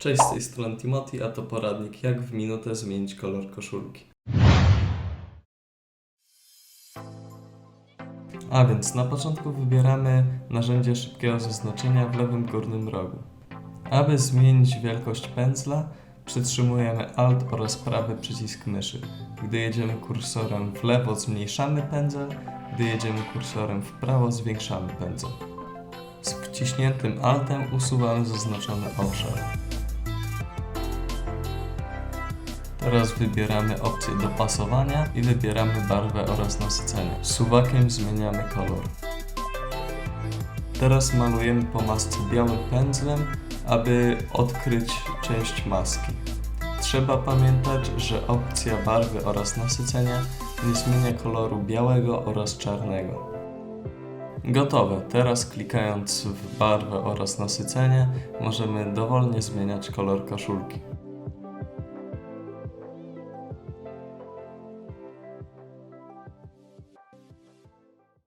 Cześć, z tej strony Timothy, a to poradnik jak w minutę zmienić kolor koszulki. A więc na początku wybieramy narzędzie szybkiego zaznaczenia w lewym górnym rogu. Aby zmienić wielkość pędzla, przytrzymujemy Alt oraz prawy przycisk myszy. Gdy jedziemy kursorem w lewo, zmniejszamy pędzel, gdy jedziemy kursorem w prawo, zwiększamy pędzel. Z wciśniętym Altem usuwamy zaznaczony obszar. Teraz wybieramy opcję dopasowania i wybieramy barwę oraz nasycenie. Suwakiem zmieniamy kolor. Teraz malujemy po masce białym pędzlem, aby odkryć część maski. Trzeba pamiętać, że opcja barwy oraz nasycenia nie zmienia koloru białego oraz czarnego. Gotowe. Teraz klikając w barwę oraz nasycenie możemy dowolnie zmieniać kolor koszulki.